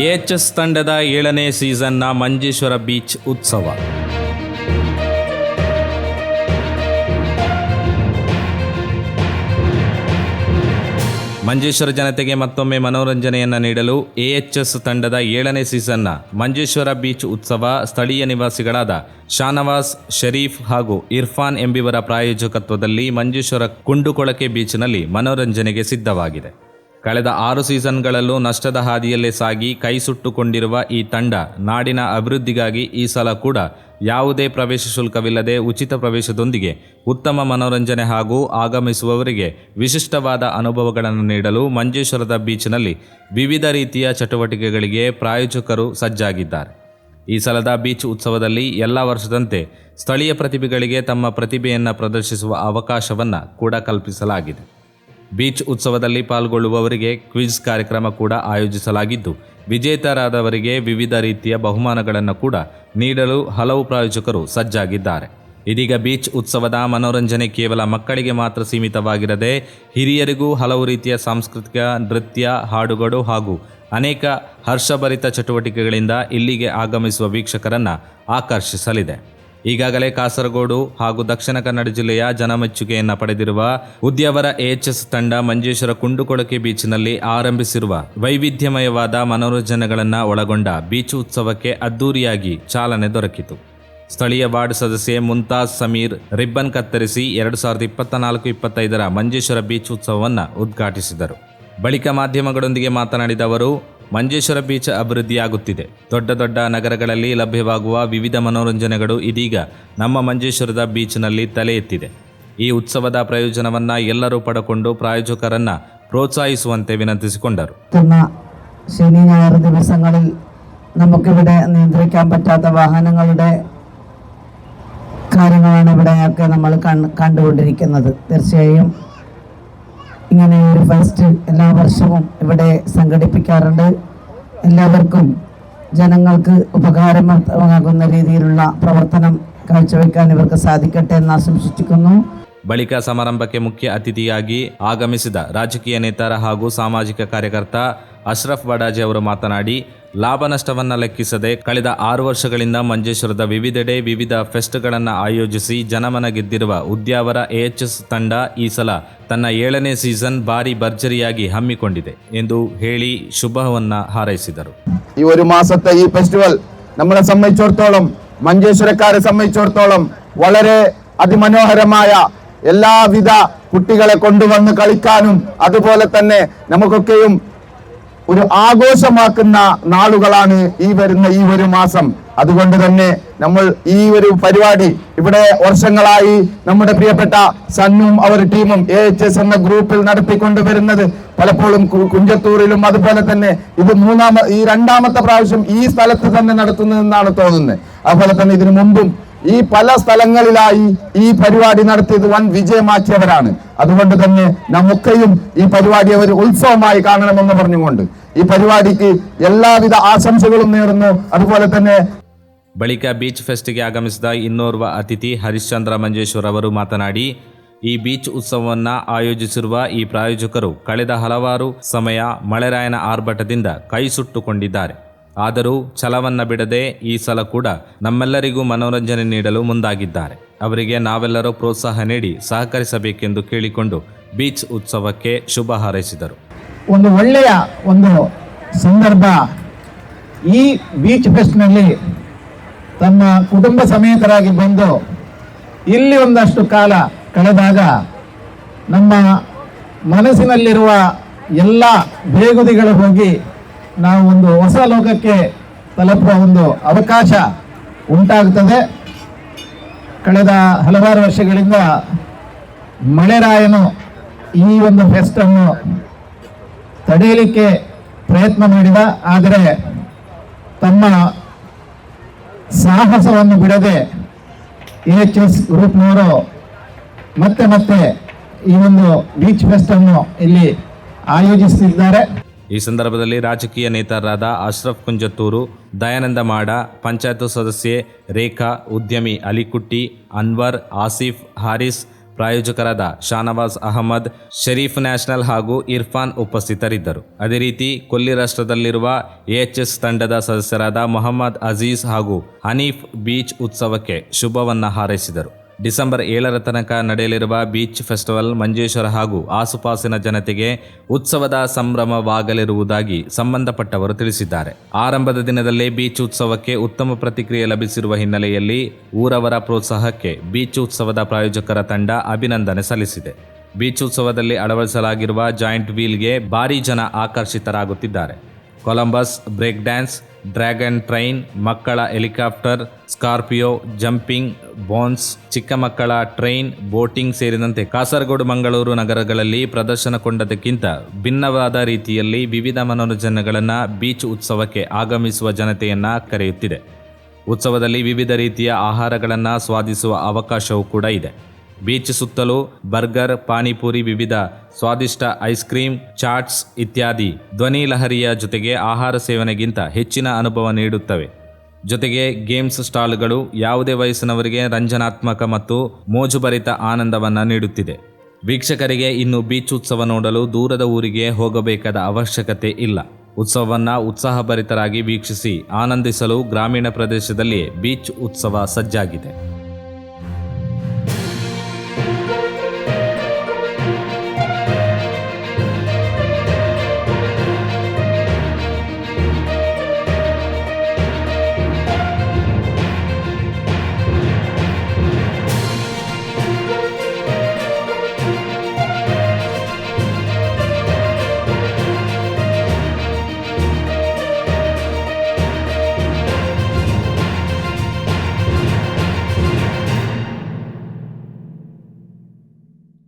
ಎಎಚ್ಎಸ್ ತಂಡದ ಏಳನೇ ಸೀಸನ್ನ ಮಂಜೇಶ್ವರ ಬೀಚ್ ಉತ್ಸವ. ಮಂಜೇಶ್ವರ ಜನತೆಗೆ ಮತ್ತೊಮ್ಮೆ ಮನೋರಂಜನೆಯನ್ನು ನೀಡಲು ಎಎಚ್ಎಸ್ ತಂಡದ ಏಳನೇ ಸೀಸನ್ನ ಮಂಜೇಶ್ವರ ಬೀಚ್ ಉತ್ಸವ ಸ್ಥಳೀಯ ನಿವಾಸಿಗಳಾದ ಶಾನವಾಸ್, ಶರೀಫ್ ಹಾಗೂ ಇರ್ಫಾನ್ ಎಂಬಿವರ ಪ್ರಾಯೋಜಕತ್ವದಲ್ಲಿ ಮಂಜೇಶ್ವರ ಕುಂಡುಕೊಳಕೆ ಬೀಚ್ನಲ್ಲಿ ಮನೋರಂಜನೆಗೆ ಸಿದ್ಧವಾಗಿದೆ. ಕಳೆದ ಆರು ಸೀಸನ್ಗಳಲ್ಲೂ ನಷ್ಟದ ಹಾದಿಯಲ್ಲೇ ಸಾಗಿ ಕೈ ಸುಟ್ಟುಕೊಂಡಿರುವ ಈ ತಂಡ ನಾಡಿನ ಅಭಿವೃದ್ಧಿಗಾಗಿ ಈ ಸಲ ಕೂಡ ಯಾವುದೇ ಪ್ರವೇಶ ಶುಲ್ಕವಿಲ್ಲದೆ ಉಚಿತ ಪ್ರವೇಶದೊಂದಿಗೆ ಉತ್ತಮ ಮನೋರಂಜನೆ ಹಾಗೂ ಆಗಮಿಸುವವರಿಗೆ ವಿಶಿಷ್ಟವಾದ ಅನುಭವಗಳನ್ನು ನೀಡಲು ಮಂಜೇಶ್ವರದ ಬೀಚ್ನಲ್ಲಿ ವಿವಿಧ ರೀತಿಯ ಚಟುವಟಿಕೆಗಳಿಗೆ ಪ್ರಾಯೋಜಕರು ಸಜ್ಜಾಗಿದ್ದಾರೆ. ಈ ಸಲದ ಬೀಚ್ ಉತ್ಸವದಲ್ಲಿ ಎಲ್ಲ ವರ್ಷದಂತೆ ಸ್ಥಳೀಯ ಪ್ರತಿಭೆಗಳಿಗೆ ತಮ್ಮ ಪ್ರತಿಭೆಯನ್ನು ಪ್ರದರ್ಶಿಸುವ ಅವಕಾಶವನ್ನು ಕೂಡ ಕಲ್ಪಿಸಲಾಗಿದೆ. ಬೀಚ್ ಉತ್ಸವದಲ್ಲಿ ಪಾಲ್ಗೊಳ್ಳುವವರಿಗೆ ಕ್ವಿಜ್ ಕಾರ್ಯಕ್ರಮ ಕೂಡ ಆಯೋಜಿಸಲಾಗಿದ್ದು, ವಿಜೇತರಾದವರಿಗೆ ವಿವಿಧ ರೀತಿಯ ಬಹುಮಾನಗಳನ್ನು ಕೂಡ ನೀಡಲು ಹಲವು ಪ್ರಾಯೋಜಕರು ಸಜ್ಜಾಗಿದ್ದಾರೆ. ಇದೀಗ ಬೀಚ್ ಉತ್ಸವದ ಮನೋರಂಜನೆ ಕೇವಲ ಮಕ್ಕಳಿಗೆ ಮಾತ್ರ ಸೀಮಿತವಾಗಿರದೆ, ಹಿರಿಯರಿಗೂ ಹಲವು ರೀತಿಯ ಸಾಂಸ್ಕೃತಿಕ, ನೃತ್ಯ, ಹಾಡುಗಳು ಹಾಗೂ ಅನೇಕ ಹರ್ಷಭರಿತ ಚಟುವಟಿಕೆಗಳಿಂದ ಇಲ್ಲಿಗೆ ಆಗಮಿಸುವ ವೀಕ್ಷಕರನ್ನು ಆಕರ್ಷಿಸಲಿದೆ. ಈಗಾಗಲೇ ಕಾಸರಗೋಡು ಹಾಗೂ ದಕ್ಷಿಣ ಕನ್ನಡ ಜಿಲ್ಲೆಯ ಜನಮೆಚ್ಚುಗೆಯನ್ನು ಪಡೆದಿರುವ ಉದ್ಯವರ ಎಎಚ್ಎಸ್ ತಂಡ ಮಂಜೇಶ್ವರ ಕುಂಡುಕೊಳಕೆ ಬೀಚ್ನಲ್ಲಿ ಆರಂಭಿಸಿರುವ ವೈವಿಧ್ಯಮಯವಾದ ಮನೋರಂಜನೆಗಳನ್ನು ಒಳಗೊಂಡ ಬೀಚ್ ಉತ್ಸವಕ್ಕೆ ಅದ್ದೂರಿಯಾಗಿ ಚಾಲನೆ ದೊರಕಿತು. ಸ್ಥಳೀಯ ವಾರ್ಡ್ ಸದಸ್ಯೆ ಮುಂತಾಜ್ ಸಮೀರ್ ರಿಬ್ಬನ್ ಕತ್ತರಿಸಿ ಎರಡು ಸಾವಿರದ ಇಪ್ಪತ್ತ ನಾಲ್ಕು ಇಪ್ಪತ್ತೈದರ ಮಂಜೇಶ್ವರ ಬೀಚ್ ಉತ್ಸವವನ್ನು ಉದ್ಘಾಟಿಸಿದರು. ಬಳಿಕ ಮಾಧ್ಯಮಗಳೊಂದಿಗೆ ಮಾತನಾಡಿದ ಅವರು ಮಂಜೇಶ್ವರ ಬೀಚ್ ಅಭಿವೃದ್ಧಿಯಾಗುತ್ತಿದೆ. ದೊಡ್ಡ ದೊಡ್ಡ ನಗರಗಳಲ್ಲಿ ಲಭ್ಯವಾಗುವ ವಿವಿಧ ಮನೋರಂಜನೆಗಳು ಇದೀಗ ನಮ್ಮ ಮಂಜೇಶ್ವರದ ಬೀಚ್ನಲ್ಲಿ ತಲೆ ಎತ್ತಿದೆ. ಈ ಉತ್ಸವದ ಪ್ರಯೋಜನವನ್ನು ಎಲ್ಲರೂ ಪಡೆಕೊಂಡು ಪ್ರಾಯೋಜಕರನ್ನು പ്രോത്സാഹിച്ചുവന്തെ വിനന്ദിച്ചുകൊണ്ടു ശനി ഞായർ ദിവസങ്ങളിൽ നമുക്കിവിടെ നിയന്ത്രിക്കാൻ പറ്റാത്ത വാഹനങ്ങളുടെ കാര്യങ്ങളാണ് ഇവിടെയൊക്കെ നമ്മൾ കണ്ടുകൊണ്ടിരിക്കുന്നത്. തീർച്ചയായും ഇങ്ങനെ ഒരു ഫെസ്റ്റ് എല്ലാ വർഷവും ഇവിടെ സംഘടിപ്പിക്കാറുണ്ട്. എല്ലാവർക്കും ജനങ്ങൾക്ക് ഉപകാരമാകുന്ന രീതിയിലുള്ള പ്രവർത്തനം കാഴ്ചവെക്കാൻ ഇവർക്ക് സാധിക്കട്ടെ എന്ന് ആശംസിക്കുന്നു ಬಳಿಕ ಸಮಾರಂಭಕ್ಕೆ ಮುಖ್ಯ ಅತಿಥಿಯಾಗಿ ಆಗಮಿಸಿದ ರಾಜಕೀಯ ನೇತಾರ ಹಾಗೂ ಸಾಮಾಜಿಕ ಕಾರ್ಯಕರ್ತ ಅಶ್ರಫ್ ಬಡಾಜಿ ಅವರು ಮಾತನಾಡಿ ಲಾಭ ನಷ್ಟವನ್ನು ಲೆಕ್ಕಿಸದೆ ಕಳೆದ ಆರು ವರ್ಷಗಳಿಂದ ಮಂಜೇಶ್ವರದ ವಿವಿಧೆಡೆ ವಿವಿಧ ಫೆಸ್ಟ್ಗಳನ್ನು ಆಯೋಜಿಸಿ ಜನಮನ ಗೆದ್ದಿರುವ ಉದ್ಯಾವರ ಎಎಚ್ಎಸ್ ತಂಡ ಈ ಸಲ ತನ್ನ ಏಳನೇ ಸೀಸನ್ ಭಾರಿ ಭರ್ಜರಿಯಾಗಿ ಹಮ್ಮಿಕೊಂಡಿದೆ ಎಂದು ಹೇಳಿ ಶುಭವನ್ನ ಹಾರೈಸಿದರು ഈ ഒരു മാസത്തെ ഈ ഫെസ്റ്റിവൽ നമ്മളെ സംബന്ധിച്ചിടത്തോളം മഞ്ചേശ്വരക്കാരെ സംബന്ധിച്ചിടത്തോളം വളരെ അതിമനോഹരമായ എല്ലാവിധ കുട്ടികളെ കൊണ്ടുവന്ന് കളിക്കാനും അതുപോലെ തന്നെ നമുക്കൊക്കെയും ഒരു ആഘോഷമാക്കുന്ന നാളുകളാണ് ഈ വരുന്ന ഈ ഒരു മാസം. അതുകൊണ്ട് തന്നെ നമ്മൾ ഈ ഒരു പരിപാടി ഇവിടെ വർഷങ്ങളായി നമ്മുടെ പ്രിയപ്പെട്ട സണ്ണും അവർ ടീമും എ എച്ച് എസ് എന്ന ഗ്രൂപ്പിൽ നടത്തിക്കൊണ്ട് വരുന്നത് പലപ്പോഴും കുഞ്ചത്തൂരിലും അതുപോലെ തന്നെ ഇത് മൂന്നാമ ഈ രണ്ടാമത്തെ പ്രാവശ്യം ഈ സ്ഥലത്ത് തന്നെ നടത്തുന്നതെന്നാണ് തോന്നുന്നത്. അതുപോലെ തന്നെ ഇതിനു മുമ്പും ഈ പല സ്ഥലങ്ങളിലായി ഈ പരിപാടി നടത്തിയത് വൻ വിജയമാക്കിയവരാണ് അതുകൊണ്ട് തന്നെ നമുക്കെയും ഈ പരിപാടി ഒരു ഉത്സവമായി കാണണമെന്ന് പറഞ്ഞുകൊണ്ട് ഈ പരിപാടിക്ക് എല്ലാവിധ ആശംസകളും നേർന്നു അതുപോലെ തന്നെ ಬಳಿಕ ಬೀಚ್ ಫೆಸ್ಟ್ಗೆ ಆಗಮಿಸಿದ ಇನ್ನೋರ್ವ ಅತಿಥಿ ಹರಿಶ್ಚಂದ್ರ ಮಂಜೇಶ್ವರ್ ಅವರು ಮಾತನಾಡಿ ಈ ಬೀಚ್ ಉತ್ಸವವನ್ನು ಆಯೋಜಿಸಿರುವ ಈ ಪ್ರಾಯೋಜಕರು ಕಳೆದ ಹಲವಾರು ಸಮಯ ಮಳೆರಾಯನ ಆರ್ಭಟದಿಂದ ಕೈ ಸುಟ್ಟುಕೊಂಡಿದ್ದಾರೆ ಆದರೂ ಛಲವನ್ನು ಬಿಡದೆ ಈ ಸಲ ಕೂಡ ನಮ್ಮೆಲ್ಲರಿಗೂ ಮನೋರಂಜನೆ ನೀಡಲು ಮುಂದಾಗಿದ್ದಾರೆ. ಅವರಿಗೆ ನಾವೆಲ್ಲರೂ ಪ್ರೋತ್ಸಾಹ ನೀಡಿ ಸಹಕರಿಸಬೇಕೆಂದು ಕೇಳಿಕೊಂಡು ಬೀಚ್ ಉತ್ಸವಕ್ಕೆ ಶುಭ ಹಾರೈಸಿದರು. ಒಂದು ಒಳ್ಳೆಯ ಒಂದು ಸಂದರ್ಭ ಈ ಬೀಚ್ ಫೆಸ್ಟ್ನಲ್ಲಿ ತಮ್ಮ ಕುಟುಂಬ ಸಮೇತರಾಗಿ ಬಂದು ಇಲ್ಲಿ ಒಂದಷ್ಟು ಕಾಲ ಕಳೆದಾಗ ನಮ್ಮ ಮನಸ್ಸಿನಲ್ಲಿರುವ ಎಲ್ಲ ಬೇಗುದಿಗಳು ಹೋಗಿ ನಾವು ಒಂದು ಹೊಸ ಲೋಕಕ್ಕೆ ತಲುಪುವ ಒಂದು ಅವಕಾಶ ಉಂಟಾಗುತ್ತದೆ ಕಳೆದ ಹಲವಾರು ವರ್ಷಗಳಿಂದ ಮಳೆರಾಯನು ಈ ಒಂದು ಫೆಸ್ಟನ್ನು ತಡೆಯಲಿಕ್ಕೆ ಪ್ರಯತ್ನ ಮಾಡಿದ. ಆದರೆ ತಮ್ಮ ಸಾಹಸವನ್ನು ಬಿಡದೆ ಎಚ್ ಎಸ್ ಗ್ರೂಪ್ನವರು ಮತ್ತೆ ಮತ್ತೆ ಈ ಒಂದು ಬೀಚ್ ಫೆಸ್ಟನ್ನು ಇಲ್ಲಿ ಆಯೋಜಿಸುತ್ತಿದ್ದಾರೆ ಈ ಸಂದರ್ಭದಲ್ಲಿ ರಾಜಕೀಯ ನೇತಾರರಾದ ಅಶ್ರಫ್ ಕುಂಜತ್ತೂರು, ದಯಾನಂದ ಮಾಡ, ಪಂಚಾಯತ್ ಸದಸ್ಯೆ ರೇಖಾ, ಉದ್ಯಮಿ ಅಲಿಕುಟ್ಟಿ, ಅನ್ವರ್, ಆಸಿಫ್, ಹಾರಿಸ್, ಪ್ರಾಯೋಜಕರಾದ ಶಾನವಾಜ್ ಅಹಮದ್, ಶರೀಫ್ ನ್ಯಾಷನಲ್ ಹಾಗೂ ಇರ್ಫಾನ್ ಉಪಸ್ಥಿತರಿದ್ದರು. ಅದೇ ರೀತಿ ಕೊಲ್ಲಿ ರಾಷ್ಟ್ರದಲ್ಲಿರುವ ಎಎಚ್ಎಸ್ ತಂಡದ ಸದಸ್ಯರಾದ ಮೊಹಮ್ಮದ್ ಅಜೀಜ್ ಹಾಗೂ ಹನೀಫ್ ಬೀಚ್ ಉತ್ಸವಕ್ಕೆ ಶುಭವನ್ನು ಹಾರೈಸಿದರು. ಡಿಸೆಂಬರ್ ಏಳರ ತನಕ ನಡೆಯಲಿರುವ ಬೀಚ್ ಫೆಸ್ಟಿವಲ್ ಮಂಜೇಶ್ವರ ಹಾಗೂ ಆಸುಪಾಸಿನ ಜನತೆಗೆ ಉತ್ಸವದ ಸಂಭ್ರಮವಾಗಲಿರುವುದಾಗಿ ಸಂಬಂಧಪಟ್ಟವರು ತಿಳಿಸಿದ್ದಾರೆ. ಆರಂಭದ ದಿನದಲ್ಲೇ ಬೀಚ್ ಉತ್ಸವಕ್ಕೆ ಉತ್ತಮ ಪ್ರತಿಕ್ರಿಯೆ ಲಭಿಸಿರುವ ಹಿನ್ನೆಲೆಯಲ್ಲಿ ಊರವರ ಪ್ರೋತ್ಸಾಹಕ್ಕೆ ಬೀಚ್ ಉತ್ಸವದ ಪ್ರಾಯೋಜಕರ ತಂಡ ಅಭಿನಂದನೆ ಸಲ್ಲಿಸಿದೆ. ಬೀಚ್ ಉತ್ಸವದಲ್ಲಿ ಅಳವಡಿಸಲಾಗಿರುವ ಜಾಯಿಂಟ್ ವೀಲ್ಗೆ ಭಾರೀ ಜನ ಆಕರ್ಷಿತರಾಗುತ್ತಿದ್ದಾರೆ. Columbus break dance dragon train, ಮಕ್ಕಳ ಹೆಲಿಕಾಪ್ಟರ್, ಸ್ಕಾರ್ಪಿಯೋ, ಜಂಪಿಂಗ್, ಬೋನ್ಸ್, ಚಿಕ್ಕ ಮಕ್ಕಳ ಟ್ರೈನ್, ಬೋಟಿಂಗ್ ಸೇರಿದಂತೆ ಕಾಸರಗೋಡು ಮಂಗಳೂರು ನಗರಗಳಲ್ಲಿ ಪ್ರದರ್ಶನಗೊಂಡದಕ್ಕಿಂತ ಭಿನ್ನವಾದ ರೀತಿಯಲ್ಲಿ ವಿವಿಧ ಮನೋರಂಜನೆಗಳನ್ನು ಬೀಚ್ ಉತ್ಸವಕ್ಕೆ ಆಗಮಿಸುವ ಜನತೆಯನ್ನು ಕರೆಯುತ್ತಿದೆ. ಉತ್ಸವದಲ್ಲಿ ವಿವಿಧ ರೀತಿಯ ಆಹಾರಗಳನ್ನು ಸ್ವಾದಿಸುವ ಅವಕಾಶವೂ ಕೂಡ ಇದೆ. ಬೀಚ್ ಸುತ್ತಲೂ ಬರ್ಗರ್, ಪಾನಿಪುರಿ ವಿವಿಧ ಸ್ವಾದಿಷ್ಟ ಐಸ್ ಕ್ರೀಮ್, ಚಾಟ್ಸ್ ಇತ್ಯಾದಿ ಧ್ವನಿ ಲಹರಿಯ ಜೊತೆಗೆ ಆಹಾರ ಸೇವನೆಗಿಂತ ಹೆಚ್ಚಿನ ಅನುಭವ ನೀಡುತ್ತವೆ. ಜೊತೆಗೆ ಗೇಮ್ಸ್ ಸ್ಟಾಲ್ಗಳು ಯಾವುದೇ ವಯಸ್ಸಿನವರಿಗೆ ರಂಜನಾತ್ಮಕ ಮತ್ತು ಮೋಜುಭರಿತ ಆನಂದವನ್ನು ನೀಡುತ್ತಿದೆ. ವೀಕ್ಷಕರಿಗೆ ಇನ್ನು ಬೀಚ್ ಉತ್ಸವ ನೋಡಲು ದೂರದ ಊರಿಗೆ ಹೋಗಬೇಕಾದ ಅವಶ್ಯಕತೆ ಇಲ್ಲ. ಉತ್ಸವವನ್ನು ಉತ್ಸಾಹಭರಿತರಾಗಿ ವೀಕ್ಷಿಸಿ ಆನಂದಿಸಲು ಗ್ರಾಮೀಣ ಪ್ರದೇಶದಲ್ಲಿ ಬೀಚ್ ಉತ್ಸವ ಸಜ್ಜಾಗಿದೆ.